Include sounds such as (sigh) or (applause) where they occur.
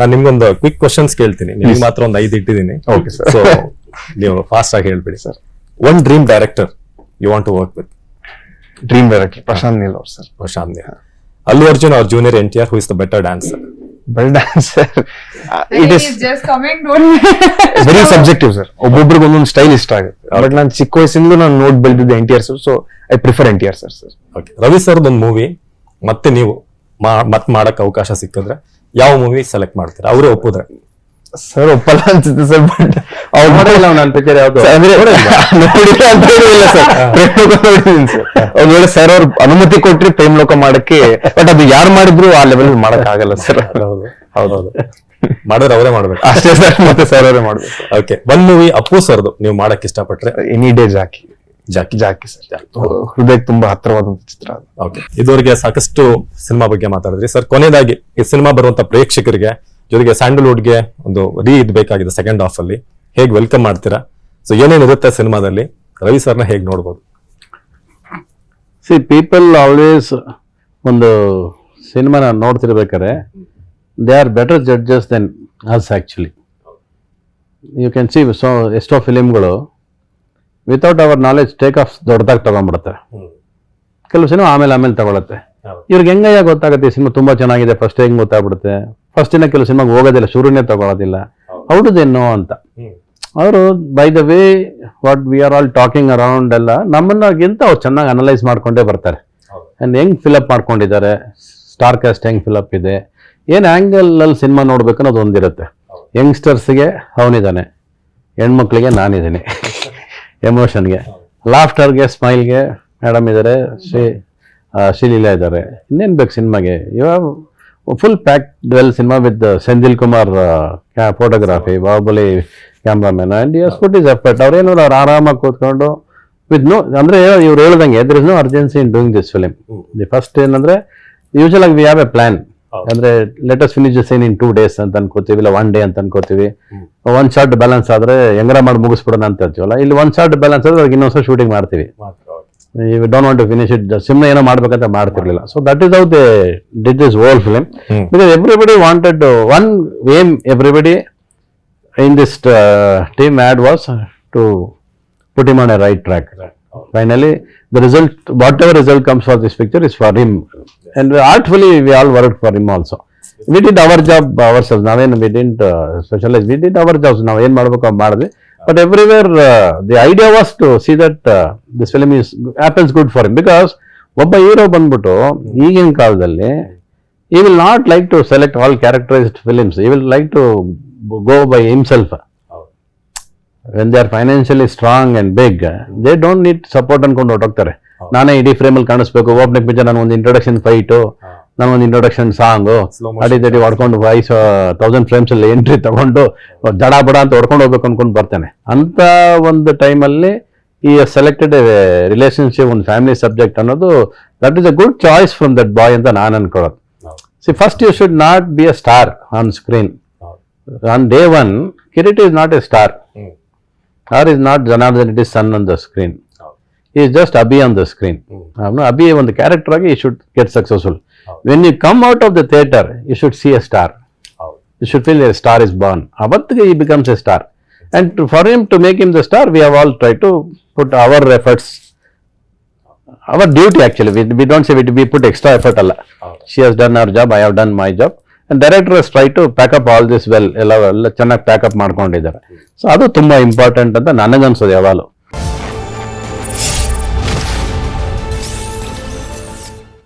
ನಾನು ನಿಮ್ಗೊಂದು quick questions ಕೇಳ್ತೀನಿ. ನಿಮ್ಗೆ ಮಾತ್ರ ಒಂದು ಐದು ಇಟ್ಟಿದ್ದೀನಿ. ಓಕೆ ಸರ್ ಸೊ ನೀವು ಫಾಸ್ಟ್ ಆಗಿ ಹೇಳ್ಬಿಡಿ. Sir one dream director you want to work with dream director Prashanth Neel ಅವ್ರು ಸರ್ ಪ್ರಶಾಂತ್ ನೀಲ್. ಅಲ್ಲು ಅರ್ಜುನ್ ಅವ್ರ junior N T R who is the better dancer bell dancer it is very subjective sir ಒಬ್ಬೊಬ್ರಿಗೆ ಒಂದೊಂದು style ಇಷ್ಟ ಆಗುತ್ತೆ. But ನಾನು ಚಿಕ್ಕ ವಯಸ್ಸಿಂದಲೂ ನಾನು ನೋಡ್ ಬೆಳೆದಿದ್ದೆ N T R sir so I prefer N T R sir sir okay Ravi sir ಒಂದು movie ಮತ್ತೆ ನೀವು ಮತ್ತೆ ಮಾಡಕ್ಕೆ ಮಾಡಕ್ ಅವಕಾಶ ಸಿಕ್ಕಿದ್ರೆ? ಯಾವ ಮೂವಿ ಸೆಲೆಕ್ಟ್ ಮಾಡ್ತಾರೆ? ಅವರೇ ಒಪ್ಪಿದ್ರೆ. ಸರ್ ಒಪ್ಪಲ್ಲ ಅನ್ಸುತ್ತೆ ಸರ್ ಬಟ್ ಅವ್ರು ನೋಡಿಲ್ಲ ನಾನು ಪಿಕ್ಚರ್ ಯಾವ್ದು? ಅಂದ್ರೆ ನೋಡಿಲ್ಲ. (laughs) ಅಂತ ಹೇಳಿಲ್ಲ ಸರ್ ಪ್ರೇಮ್ ಸರ್ ಒಂದ್ ವೇಳೆ ಸರ್ ಅವ್ರು ಅನುಮತಿ ಕೊಟ್ರಿ ಪ್ರೇಮ್ ಲೋಕ ಮಾಡಕ್ಕೆ ಬಟ್ ಅದು ಯಾರು ಮಾಡಿದ್ರು ಆ ಲೆವೆಲ್ ಮಾಡಕ್ ಆಗಲ್ಲ ಸರ್ ಹೌದು ಹೌದೌದು. ಮಾಡಿದ್ರೆ ಅವರೇ ಮಾಡ್ಬೇಕು. ಅಷ್ಟೇ ಸರ್ ಮತ್ತೆ ಸರ್ ಅವರೇ ಮಾಡ್ಬೇಕು. ಓಕೆ ಒಂದ್ ಮೂವಿ ಅಪ್ಪು ಸರ್ದು ನೀವು ಮಾಡಕ್ ಇಷ್ಟಪಟ್ರೆ. Any day Jackie. Jackie Jackie sir ಹೃದಯಕ್ಕೆ ತುಂಬಾ ಹತ್ತಿರವಾದಂತ ಚಿತ್ರ ಅದು. ಓಕೆ ಇದುವರೆಗೆ ಸಾಕಷ್ಟು ಸಿನಿಮಾ ಬಗ್ಗೆ ಮಾತಾಡಿದ್ರಿ. ಸರ್ ಕೊನೆಯದಾಗಿ ಈ ಸಿನಿಮಾ ಬರುವಂತ ಪ್ರೇಕ್ಷಕರಿಗೆ ಜೊತೆಗೆ ಸ್ಯಾಂಡಲ್ವುಡ್ಗೆ ಒಂದು ರೀ ಇದು ಬೇಕಾಗಿದೆ ಸೆಕೆಂಡ್ ಹಾಫ್ ಅಲ್ಲಿ. ಹೇಗೆ ವೆಲ್ಕಮ್ ಮಾಡ್ತೀರಾ? ಸೊ ಏನೇನಿರುತ್ತೆ ಸಿನಿಮಾದಲ್ಲಿ? ರವಿ ಸರ್ನ ಹೇಗೆ ನೋಡ್ಬೋದು? ಸಿ ಪೀಪಲ್ ಆಲ್ವೇಸ್ ಒಂದು ಸಿನಿಮಾನ ನೋಡ್ತಿರ್ಬೇಕಾದ್ರೆ they are better judges than us actually you can see so ಎಷ್ಟೋ ಫಿಲಿಮ್ಗಳು without our knowledge take off ದೊಡ್ಡದಾಗಿ ತಗೊಂಡ್ಬಿಡುತ್ತೆ. ಕೆಲವು ಸಿನಿಮಾ ಆಮೇಲೆ ಆಮೇಲೆ ತಗೊಳುತ್ತೆ. ಇವ್ರಿಗೆ ಹೆಂಗಯ್ಯ ಗೊತ್ತಾಗುತ್ತೆ ಈ ಸಿನಿಮಾ ತುಂಬಾ ಚೆನ್ನಾಗಿದೆ ಫಸ್ಟ್ ಹೆಂಗ್ ಗೊತ್ತಾಗ್ಬಿಡುತ್ತೆ ಫಸ್ಟ್ ದಿನ ಕೆಲವು ಸಿನಿಮಾಗೆ ಹೋಗೋದಿಲ್ಲ ಶುರುನೇ ತಗೊಳ್ಳೋದಿಲ್ಲ ಔಟದೇನೋ ಅಂತ? ಅವರು by the way what we are all talking around ಎಲ್ಲ ನಮ್ಮನ್ನಾಗಿಂತ ಅವ್ರು ಚೆನ್ನಾಗಿ ಅನಲೈಸ್ ಮಾಡ್ಕೊಂಡೇ ಬರ್ತಾರೆ. ಅಂಡ್ ಹೆಂಗ್ ಫಿಲಪ್ ಮಾಡ್ಕೊಂಡಿದ್ದಾರೆ? ಸ್ಟಾರ್ ಕಾಸ್ಟ್ ಹೆಂಗ್ ಫಿಲಪ್ ಇದೆ? ಏನು ಆಂಗಲ್ ಅಲ್ಲಿ ಸಿನಿಮಾ ನೋಡ್ಬೇಕು ಅನ್ನೋದು ಒಂದಿರುತ್ತೆ ಯಂಗ್ಸ್ಟರ್ಸ್ಗೆ ಅವನಿದ್ದಾನೆ. ಹೆಣ್ಮಕ್ಳಿಗೆ ನಾನಿದ್ದೀನಿ. (laughs) ಎಮೋಷನ್ಗೆ ಲಾಫ್ಟರ್ಗೆ ಸ್ಮೈಲ್ಗೆ ಮೇಡಮ್ ಇದ್ದಾರೆ ಶ್ರೀ ಶ್ರೀಲೀಲಾ ಇದ್ದಾರೆ ಇನ್ನೇನು ಬೇಕು ಸಿನಿಮಾಗೆ? ಇವಾಗ full pack well cinema with Senthil Kumar photography Baahubali cameraman and yes put is effort ಅವ್ರೇನು ಅವ್ರು ಆರಾಮಾಗಿ ಕೂತ್ಕೊಂಡು ವಿತ್ ನೋ ಅಂದರೆ ಇವ್ರು ಹೇಳ್ದಂಗೆ there is no urgency in doing this film the first ಏನಂದ್ರೆ ಯೂಶಲ್ ಆಗಿ ವಿ ಹ್ಯಾವ್ ಎ ಪ್ಲಾನ್. ಅಂದ್ರೆ let's finish scene in two days ಅಂತ ಅನ್ಕೋತೀವಿ ಇಲ್ಲ ಒನ್ ಡೇ ಅಂತ ಅನ್ಕೋತೀವಿ. ಒನ್ ಶಾರ್ಟ್ ಬ್ಯಾಲೆನ್ಸ್ ಆದ್ರೆ ಹೆಂಗರ ಮಾಡಿ ಮುಗಿಸ್ಬಿಡೋಣ ಅಂತ ಹೇಳ್ತೀವಲ್ಲ ಇಲ್ಲಿ ಒನ್ ಶಾರ್ಟ್ ಬ್ಯಾಲೆನ್ಸ್ ಆದ್ರೆ ಅವ್ರಿಗೆ ಇನ್ನೊಂದ್ಸಲ ಶೂಟಿಂಗ್ ಮಾಡ್ತೀವಿ. Don't want to finish it ಸುಮ್ಮನೆ ಏನೋ ಮಾಡ್ಬೇಕಂತ ಮಾಡ್ತಿರ್ಲಿಲ್ಲ. So that is how they did this whole film. Because everybody wanted one aim everybody in this team had was to put him on a right track finally the result whatever result comes for this picture is for him and artfully we all work for him also we did our job ourselves ನಾವೇನು we didn't specialise we did our jobs ನಾವು ಏನು ಮಾಡ್ಬೇಕು ಅದು ಮಾಡಿದ್ವಿ. But everywhere the idea was to see that this film is happens good for him because ಒಬ್ಬ hero ಬಂದ್ಬಿಟ್ಟು ಈಗಿನ ಕಾಲದಲ್ಲಿ he will not like to select all characterised films he will like to go by himself when they are financially strong and big they don't need support ಅನ್ಕೊಂಡು ಹೊರಟೋಗ್ತಾರೆ. ನಾನೇ ಇಡೀ ಫ್ರೇಮಲ್ಲಿ ಕಾಣಿಸ್ಬೇಕು. Opening picture ನಾನು ಒಂದು ಇಂಟ್ರೊಡಕ್ಷನ್ ಫೈಟು ನಾನೊಂದು introduction song. ಅಡಿ ದಡಿ ಹೊಡ್ಕೊಂಡು ವಾಯ್ಸ್ ತೌಸಂಡ್ ಫ್ರೇಮ್ಸ್ ಅಲ್ಲಿ ಎಂಟ್ರಿ ತಗೊಂಡು ಜಡ ಬಡ ಅಂತ ಹೊಡ್ಕೊಂಡು ಹೋಗ್ಬೇಕು ಅನ್ಕೊಂಡು ಬರ್ತೇನೆ. ಅಂತ ಒಂದು ಟೈಮಲ್ಲಿ ಈ ಸೆಲೆಕ್ಟೆಡ್ ರಿಲೇಶನ್ಶಿಪ್ ಒಂದು ಫ್ಯಾಮಿಲಿ ಸಬ್ಜೆಕ್ಟ್ ಅನ್ನೋದು that is a good choice from that boy ಅಂತ ನಾನು ಅನ್ಕೊಳ್ಳೋದು. See first you should not be a star on screen on day one Kireeti is not a star. Or is not Janardhan it is son on the screen is just Abhi on the screen ಅವನು ಅಬಿ ಒಂದು character ಆಗಿ you should get successful when you come out of the theatre you should see a star you should feel a star is born ಅವತ್ತಿಗೆ he becomes a star and for him to make him the star we have all try to put our efforts our duty actually we we don't see what we put extra effort ಅಲ್ಲ she has done our job I have done my job and director try to pack up all this well ಎಲ್ಲ ಎಲ್ಲ ಚೆನ್ನಾಗಿ pack up ಮಾಡ್ಕೊಂಡಿದ್ದಾರೆ. So ಅದು ತುಂಬಾ important ಅಂತ ನನಗನ್ಸೋದು ಯಾವಾಗಲೂ.